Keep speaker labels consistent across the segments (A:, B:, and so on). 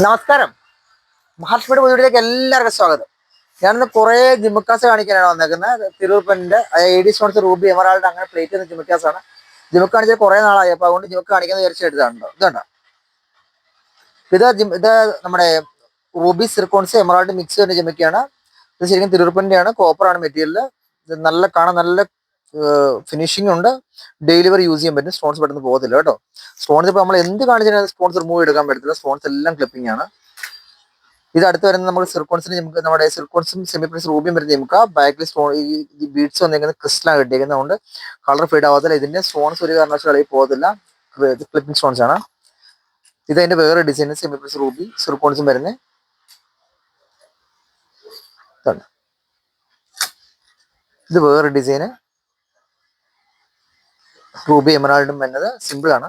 A: നമസ്കാരം. മഹാത്മയുടെ പുതിയയിലേക്ക് എല്ലാവർക്കും സ്വാഗതം. ഞാനിന്ന് കുറേ ജിമ്മക്കാസ് കാണിക്കാനാണ് വന്നേക്കുന്നത്. തിരുവപ്പന്റെ ഡി സ്പോൺസർ റൂബി എമറാൾഡ് അങ്ങനെ പ്ലേറ്റ് ചെയ്യുന്ന ജിമ്മക്കാസാണ് ജിമ്മക്ക് കാണിച്ചാൽ കുറേ നാളായി. അപ്പോൾ അതുകൊണ്ട് ജിമ്മക്ക് കാണിക്കാൻ വിചാരിച്ച് എടുത്തതാണല്ലോ. ഇതുണ്ടോ ഇത് ജിം ഇത് നമ്മുടെ റൂബി സിർക്കോൺസ് എമറാൾഡ് മിക്സ് ചെയ്യുന്ന ജിമ്മക്കാണ് ഇത് ശരിക്കും തിരുവപ്പന്റെയാണ് കോപ്പറാണ് മെറ്റീരിയൽ നല്ല കാണാൻ നല്ല ഫിനിഷിംഗ് ഉണ്ട്. ഡെലിവറി യൂസ് ചെയ്യാൻ പറ്റും. സ്റ്റോൺസ് പെട്ടെന്ന് പോകത്തില്ല കേട്ടോ. സ്റ്റോൺസ് ഇപ്പോൾ നമ്മൾ എന്ത് കാണിച്ചാലും സ്റ്റോൺസ് റിമൂവ് എടുക്കാൻ പറ്റത്തില്ല. സ്റ്റോൺസ് എല്ലാം ക്ലിപ്പിംഗ് ആണ്. ഇത് അടുത്ത് വരുന്നത് നമ്മൾ സിർക്കോൺസിന് നമുക്ക് നമ്മുടെ സിർക്കോൺസും സെമി പ്രിൻസ് റൂബിയും വരുന്ന നമുക്ക് ബാക്കിൽ സ്റ്റോൺ ഈ ബീഡ്സ് വന്നിരിക്കുന്നത് ക്രിസ്റ്റലാണ് കിട്ടിയിരിക്കുന്നത് കൊണ്ട് കളർ ഫീഡ് ആവത്തില്ല ഇതിന്റെ സ്റ്റോൺസ് ഒരു കാരണവശാലും കളി പോകത്തില്ല. ക്ലിപ്പിംഗ് സ്റ്റോൺസ് ആണ്. ഇത് അതിന്റെ വേറെ ഡിസൈൻ സെമി പ്രിൻസ് റൂബി സിർക്കോൺസും വരുന്നത്. ഇത് വേറെ ഡിസൈന് റൂബി എമറാൾഡും വരുന്നത് സിമ്പിൾ ആണ്.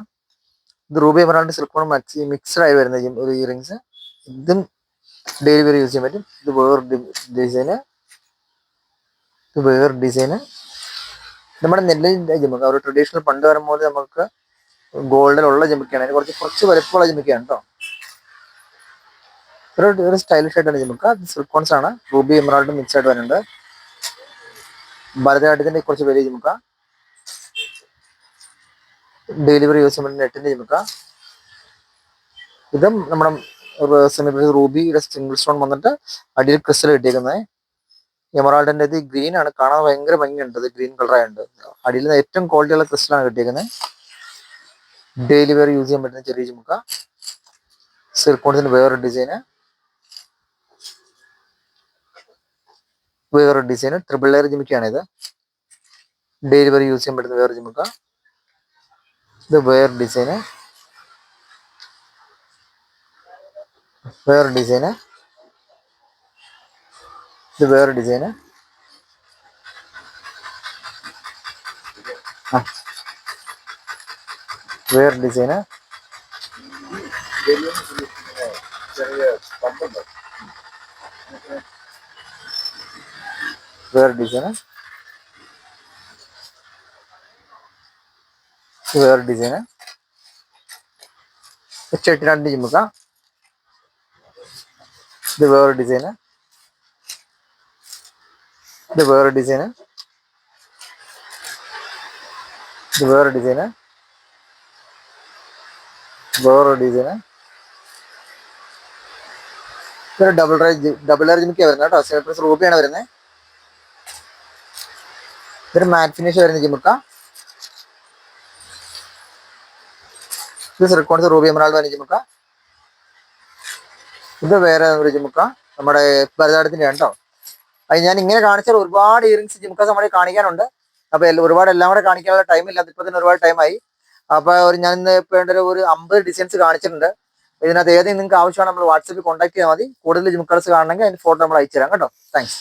A: ഇത് റൂബി എമറാൾഡ് സിൽക്കോണും മിക്സ്ഡ് ആയി വരുന്ന ഒരു ഇയറിങ്സ് ഇതും ഡെയിലി വെയർ യൂസ് ചെയ്യാൻ പറ്റും. ഇത് വേറെ ഡിസൈന് ഇത് വേറെ ഡിസൈന് നമ്മുടെ നെല്ലിന്റെ ജിമ്മക്ക ഒരു ട്രഡീഷണൽ പണ്ട് കാലം പോലെ നമുക്ക് ഗോൾഡിലുള്ള ജിമ്മക്കാണ് അതിന് കുറച്ച് കുറച്ച് വലുപ്പമുള്ള ജിമ്മക്കാണ് കേട്ടോ. ഒരു ഒരു സ്റ്റൈലിഷ് ആയിട്ടാണ് ജിമ്മക്ക അത് സിൽക്കോൺസ് ആണ്. റൂബി എമറാൾഡ് മിക്സ് ആയിട്ട് വരുന്നുണ്ട്. ഭരതനാട്യത്തിന്റെ കുറച്ച് വലിയ ജിമ്മക്ക ഡെലിവറി യൂസ് ചെയ്യുമ്പോൾ നെറ്റിന്റെ ചുമക്ക ഇതും നമ്മുടെ സെമി റൂബിയുടെ സിംഗിൾ സ്റ്റോൺ വന്നിട്ട് അടിയിൽ ക്രിസ്റ്റൽ കിട്ടിയേക്കുന്നത് എമറാൾഡിന്റെ ഇത് ഗ്രീൻ ആണ്. കാണാൻ ഭയങ്കര ഭംഗിയുണ്ട്. ഇത് ഗ്രീൻ കളറായുണ്ട് അടിയിൽ ഏറ്റവും ക്വാളിറ്റിയുള്ള ക്രിസ്റ്റലാണ് കിട്ടിയേക്കുന്നത് ഡെയിലി വെയർ യൂസ് ചെയ്യാൻ പറ്റുന്ന ചെറിയ ചുമക്ക. സിർക്കോൺസിന് വേറൊരു ഡിസൈന് വേറൊരു ഡിസൈന് ട്രിപ്പിൾ ലെയർ ജിമിക്കാണ് ഇത് ഡെയിലി വെയർ യൂസ് ചെയ്യാൻ പറ്റുന്ന വേറൊരു ജിമുക്ക ഇത് വേറെ ഡിസൈന് വേറെ ഡിസൈന് ഇത് വേറെ ഡിസൈന് ആ. വേറെ ഡിസൈന് വേറെ ഡിസൈന് വേറെ ഡിസൈന് എട്ട് രണ്ട് ചിമ്മുക്ക ഇത് വേറെ ഡിസൈന് ഇത് വേറെ ഡിസൈന് ഇത് വേറെ ഡിസൈന് വേറെ ഡിസൈന് ഇതൊരു ഡബിൾ റേഞ്ച് ഡബിൾ എയർ ജിമിക്കാണ് വരുന്നത് കേട്ടോ. സെവൻ പ്ലസ് റൂബിയാണ് വരുന്നത് ഇതൊരു മാറ്റ് ഫിനിഷ് വരുന്ന ജിമുക്ക ഇത് സിർക്കോൺസ് റൂബി എമറാൾഡ് വരുന്ന മുക്ക ഇത് വേറെ ഒരു ജിമുക്ക നമ്മുടെ ഭരതാടത്തിന്റെ ഉണ്ടോ അത് ഞാൻ ഇങ്ങനെ കാണിച്ചാൽ ഒരുപാട് ഇയറിങ്സ് ജിമുക്കാസ് നമ്മുടെ കാണിക്കാനുണ്ട്. അപ്പൊ എല്ലാം- ഒരുപാട് എല്ലാം കൂടെ കാണിക്കാനുള്ള ടൈം ഇല്ല ഇപ്പൊ തന്നെ ഒരുപാട് ടൈമായി അപ്പൊ ഒരു ഞാൻ ഇന്ന് ഇപ്പൊ വേണ്ട ഒരു അമ്പത് ഡിസൈൻസ് കാണിച്ചിട്ടുണ്ട്. ഇതിനകത്ത് ഏതെങ്കിലും നിങ്ങൾക്ക് ആവശ്യമാണ് നമ്മൾ വാട്സപ്പിൽ കോൺടാക്ട് ചെയ്താൽ മതി. കൂടുതൽ ജിമുക്കാസ് കാണണമെങ്കിൽ അതിന്റെ ഫോട്ടോ നമ്മൾ അയച്ചു തരാം കേട്ടോ. താങ്ക്സ്